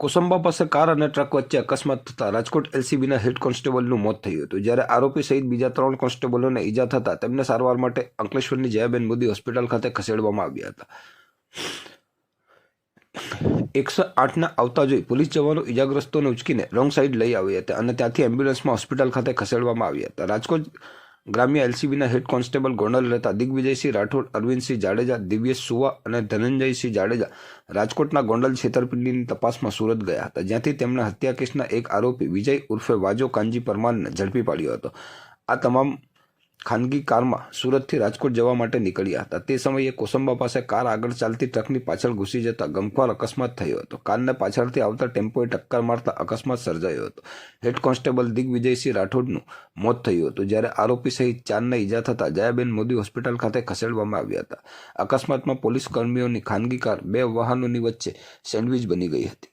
કોસંબા પાસે કાર અને ટ્રક વચ્ચે અકસ્માત થતાં રાજકોટ એલસીબીના હેડ કોન્સ્ટેબલનું મોત થયું હતું. જ્યારે આરોપી સહિત બીજા ત્રણ કોન્સ્ટેબલોને ઈજા થતાં તેમને સારવાર માટે અંકલેશ્વરની જયાબેન મોદી હોસ્પિટલ ખાતે ખસેડવામાં આવ્યા હતા. એકસો આઠના આવતા જોઈ પોલીસ જવાનો ઈજાગ્રસ્તોને ઉચકીને રોંગ સાઈડ લઈ આવ્યા હતા અને ત્યાંથી એમ્બ્યુલન્સમાં હોસ્પિટલ ખાતે ખસેડવામાં આવ્યા હતા. રાજકોટ ગ્રામ્ય એલસીબીના હેડ કોન્સ્ટેબલ ગોંડલ રહેતા દિગ્વિજયસિંહ રાઠોડ, અરવિંદસિંહ જાડેજા, દિવ્યેશ સુવા અને ધનંજયસિંહ જાડેજા રાજકોટના ગોંડલ છેતરપિંડીની તપાસમાં સુરત ગયા હતા, જ્યાંથી તેમના હત્યા કેસના એક આરોપી વિજય ઉર્ફે વાજો કાનજી પરમારને ઝડપી પાડ્યો હતો. આ તમામ ખાનગી કારમાં સુરતથી રાજકોટ જવા માટે નીકળ્યા હતા. તે સમયે કોસંબા પાસે કાર આગળ ચાલતી ટ્રકની પાછળ ઘૂસી જતા ગમખ્વાર અકસ્માત થયો હતો. કારને પાછળથી આવતા ટેમ્પોએ ટક્કર મારતા અકસ્માત સર્જાયો હતો. હેડ કોન્સ્ટેબલ દિગ્વિજયસિંહ રાઠોડનું મોત થયું હતું, જ્યારે આરોપી સહિત ચારને ઈજા થતાં જયાબેન મોદી હોસ્પિટલ ખાતે ખસેડવામાં આવ્યા હતા. અકસ્માતમાં પોલીસ કર્મીઓની ખાનગી કાર બે વાહનોની વચ્ચે સેન્ડવિચ બની ગઈ હતી.